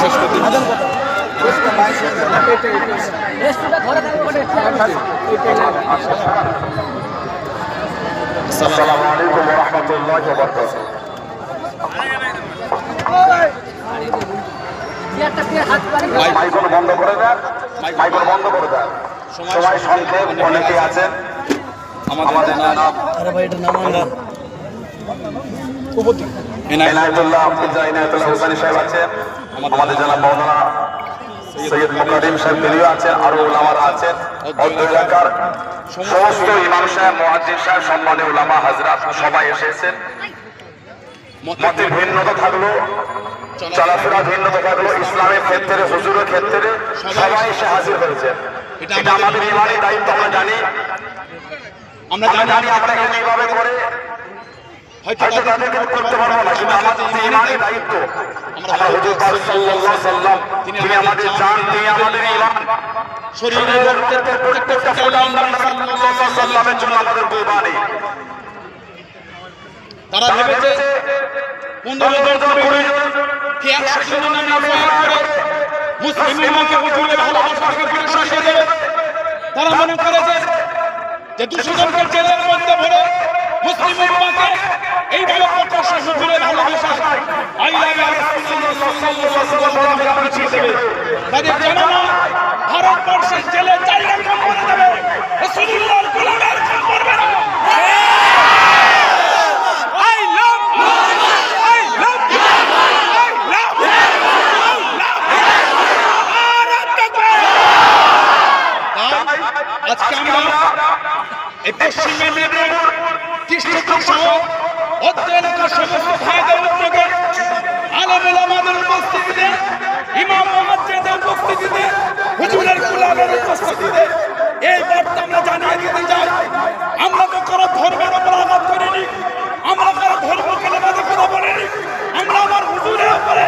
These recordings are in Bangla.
শেষ করতে আসসালামু আলাইকুম ওয়া রাহমাতুল্লাহি ওয়া বারাকাতুহু বন্ধ করে দেন। মাইকগুলো বন্ধ করে দেন। সময় সংক্ষেপ অনেকে আছেন। আমাদের জনাব আরে ভাই এটা নামান না ইনায়তুল্লাহ মির্জা সাহেব আছেন। আমাদের জনাব মাওলানা সৈয়দ মুকারিম সাহেব তিনিও আছেন আরও ওলামারা আছেন। অত্র এলাকার সমস্ত ইমাম সাহেব মুয়াজ্জিন সাহেব সম্মানীয় ওলামা হাজরা সবাই এসেছেন। মতে ভিন্নতা থাকল চলাফেরা ভিন্নতা থাকল ইসলামের ক্ষেত্রে হুজুরের ক্ষেত্রে সবাই এসে হাজির হয়েছে এটা আমাদের ইমানি দায়িত্ব আমরা জানি। আমরা জানি আমরা এইভাবে করে হয়তো তাদেরকে করতে পারব না কিন্তু আমাদের যে দায়িত্ব। আমরা হুজুর পাক সাল্লাল্লাহু সাল্লাম তিনি আমাদের জান তিনি আমাদের ইমান। শরীরের রক্তের প্রত্যেকটা ফোঁটা আমরা সাল্লাল্লাহু সাল্লামের জন্য আমাদের কুরবানি। তারা ভেবেছে পনেরো জন কুড়ি জন কি একশো জন নামে মুসলিম উম্মাহকে হুজুরের ভালোবাসাকে করে। তারা মনে করেছে যে দুশো জনকে জেলের মধ্যে ভরে মুসলিম উম্মাহকে এইভাবে পঞ্চাশ হুজুরের ভালোবাসা আই লাভ পিছিয়ে দেবে তাদের জানা ভারতবর্ষের জেলে জায়গা কম করে দেবে রসুল্লাহর গোলামের কাম করবে না I love Muhammad. I love Muhammad. I love Muhammad. I love Bharat থাকবে। তাই আজকে আমরা পশ্চিম মেদিনীপুর এলাকার সমস্ত ভাইদের উদ্যোগে আলমুল আমাদের উপস্থিতিতে, ইমাম মহাজ্জেদের উপস্থিতিতে, হুজুরের গুলামের উপস্থিতিতে এই বার্তা আমরা জানিয়ে দিতে চাই। আমরা তো কারও ধর্মের উপর আঘাত করিনি, আমরা কারও ধর্মকে নেবাদে কথা বলিনি, আমরা আমার হুজুরের উপরে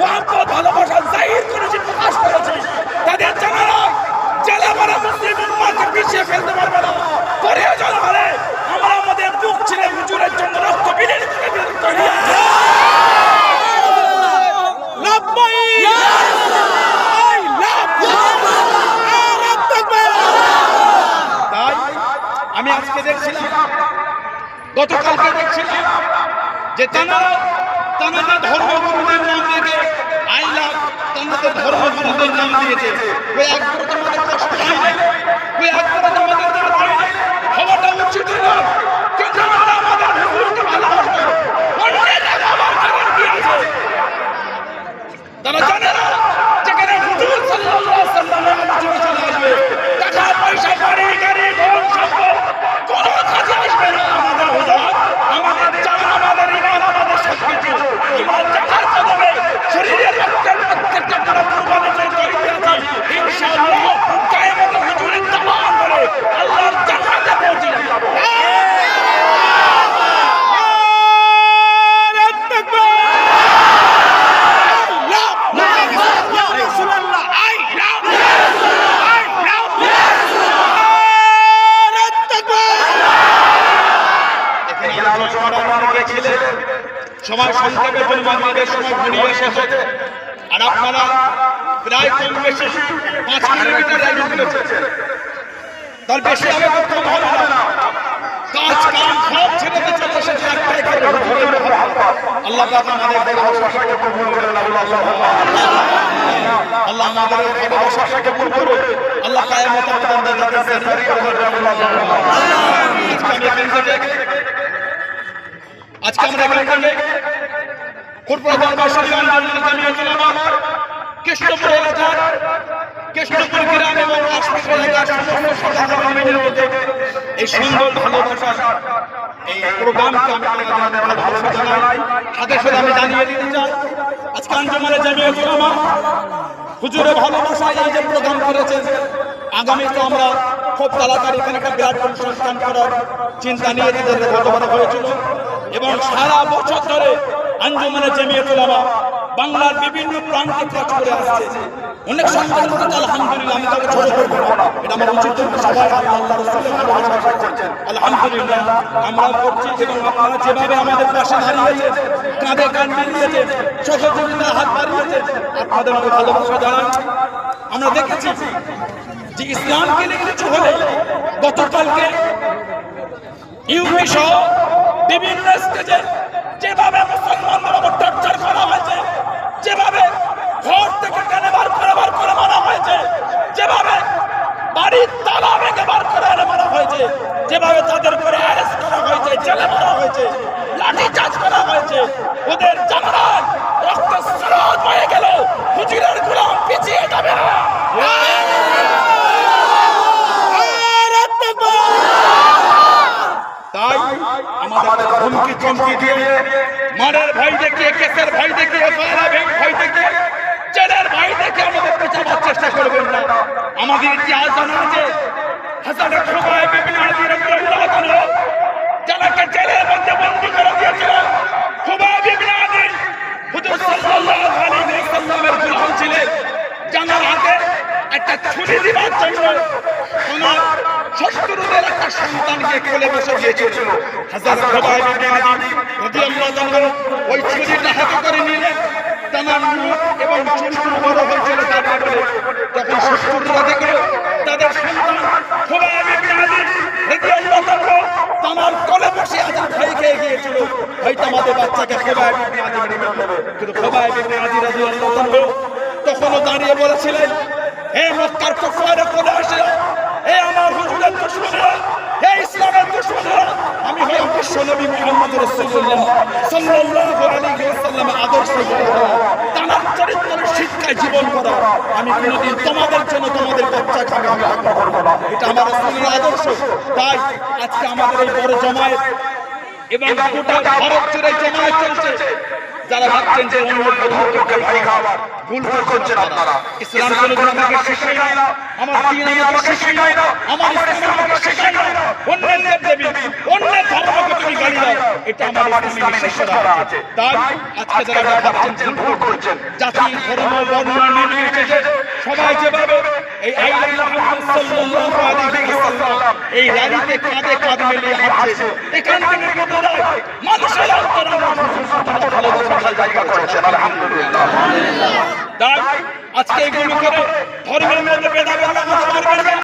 মহাব্বত, ভালোবাসা, জাহির করেছি, প্রকাশ করেছি। তাদের জানারা জেলা মারা মুসলিম উম্মাকে পিছিয়ে ফেলতে পারবে না প্রয়োজন হলে আমরা আমাদের বুক ছিঁড়ে হুজুরের জন্য রক্ত বিলীন করে দিতে তৈরি আছি। লাভবাই! আই লাভ ভারত থাকবে! তাই আমি আজকে দেখছিলাম, গতকালকে দেখছিলাম যে তারা তাদের ধর্মগুরুদের নাম দিয়েছে, আই লাভ তাদের ধর্মগুরুদের নাম দিয়েছে। নাই তারা জানে না যেখানে হুজুর সাল্লাল্লাহু আলাইহি সাল্লামের আলোচনা চলে আসবে টাকা পয়সা বাড়ি গাড়ি ধন সম্পদ কোনো কাজে আসবে না আমাদের হুজুর আমাদের জান আমাদের ইমান আমাদের সবকিছু ইমান জানার কদমে শরীরের রক্তের প্রত্যেকটা করে কুরবানি করে তৈরি আছি ইনশাআল্লাহ কায়ামত হুজুরের তামান বলে আল্লাহর জান্নাতে পৌঁছে যাব নারায়ে তাকবীর love Muhammad ya Rasulullah I love I love Bharat Takbir এখানে আলোচনা করার অনেক ছিলেন সংক্ষেপের জন্য আমাদের সময় ঘনিয়ে এসেছে আর আপনারা প্রায় কম বেশি পাঁচ কিলোমিটার রাইড করেছেন তার বেশি হবে তো কম হবে না। কাজ কাম সব ছেড়ে চলে এসেছে একটাই করে আল্লাহ পাক আমাদের ভালোবাসাকে কবুল আল্লাহ আজকে আমি আমরা এখান ফুটবল দরবার জামিয়াতুল উলামা কৃষ্ণপুর এলাকার কৃষ্ণপুর গ্রাম এবং এই সুন্দর ভালোবাসার ভালোবাসা জানাই। সাথে সাথে আমি জানিয়ে দিতে চাই, আজকে আঞ্জুমানে জামিয়াতুল উলামা হুজুরের ভালোবাসায় এই যে প্রোগ্রাম করেছেন আগামীতে আমরা খুব তাড়াতাড়ি এখানে একটা বিরাট করার চিন্তা নিয়ে তাদের গতবার হয়েছিল। এবং সারা বছর ধরে আঞ্জুমানে জমিয়ে তোলাবা বাংলার বিভিন্ন প্রান্তে কাজ করে আসছে অনেক সম্মান করতে আলহামদুলিল্লাহ আমি তাকে ছোট না এটা আমার উচিত সবাই করছেন আলহামদুলিল্লাহ আমরা করছি এবং আপনারা যেভাবে আমাদের পাশে দাঁড়িয়েছেন কাঁধে কাঁধ মিলিয়েছেন সহযোগিতার হাত বাড়িয়েছেন আপনাদের আমাদের ভালোবাসা আমরা দেখেছি যে ইসলামকে নিয়ে কিছু হলে গতকালকে ইউপি সহ বিভিন্ন স্টেজে যেভাবে মুসলমানদের উপর টর্চার করা হয়েছে, যেভাবে ঘর থেকে টেনে বার করে বার করে মারা হয়েছে, যেভাবে বাড়ির তালা ভেঙে বার করে এনে মারা হয়েছে, যেভাবে তাদের উপরে অ্যারেস্ট করা হয়েছে, জেলে মারা হয়েছে লাঠি চার্জ করা হয়েছে, ওদের জানালায় রক্ত স্রোত বয়ে গেল, হুজুরের গোলাম পিছিয়ে যাবে না। তাই আমাদের হুমকি চমকি দিয়ে মারের ভাই দেখে কেসের ভয় দেখিয়ে ফায়ারের ভাই দেখে জেলের ভাই দেখে আমাদের পেছাবার চেষ্টা করবেন না। আমাদের ইতিহাস জানা আছে হাসান খোবায় বিভিন্ন রাদিয়াল্লাহু তাআলা যারাকে জেলের মধ্যে বন্দী করে দিয়েছিল খোবায় বিপিন হাজির হুজুর সাল্লাল্লাহু আলাইহি ওয়াসাল্লামের গোলাম ছিলেন জানার হাতে একটা ছুরি দিবার জন্য ওনার শত্রুদের একটা কোলে বসে দিয়েছিল হাজার খোবাই রাদিয়াল্লাহু ওই ছুরিটা হাতে করে নিলেন তানার এবং চুল বড় হয়েছিল তার কারণে তখন শত্রুরা দেখল তাদের সন্তান খোবাই রাদিয়াল্লাহু তাআলা কোলে বসে খেয়ে গিয়েছিল। হয়তো আমাদের বাচ্চাকে কিন্তু রাদিয়াল্লাহু তখনও দাঁড়িয়ে বলেছিলেন হে মক্কার কুফারে কোলে আসে হে আমার হুজুরের দুশমনেরা হে ইসলামের দুশমনেরা আমি হলাম বিশ্ব নবী মুহাম্মদ রাসূলুল্লাহ সাল্লাল্লাহু আলাইহি ওয়াসাল্লামের আদর্শ তার চরিত্রের শিক্ষায় জীবন করা, আমি কোনোদিন তোমাদের জন্য তোমাদের আমি হত্যা করব না। এটা আমার রাসূলের আদর্শ। তাই আজকে আমাদের এই বড় জমায়েত এবং গোটা ভারত জুড়ে জমায়েত চলছে। যারা ভাবছেন যে ভুল করছেন আপনারা, ইসলাম কোনোদিন আমাকে শেখায় না, আমার দিন আমাকে শেখায় না, আমার ইসলাম আমাকে শেখায় না অন্যের দেবী অন্যের ধর্মকে তুমি গালি দাও এটা আমার ইসলামে নিষেধ করা আছে। তাই আজকে যারা ভাবছেন ভুল করছেন জাতি ধর্ম বর্ণ নির্বিশেষে সবাই যেভাবে এই আইন মুহাম্মদ সাল্লাল্লাহু আলাইহি ওয়াসাল্লাম এই র্যালিতে কাঁধে কাঁধ মিলিয়ে হাঁটছে এখান থেকে মানুষের অন্তরে ভালোবাসা জায়গা করেছেন আলহামদুলিল্লাহ। তাই আজকে এগুলো করে ধর্মের মধ্যে ভেদাভেদ লাগাতে পারবেন না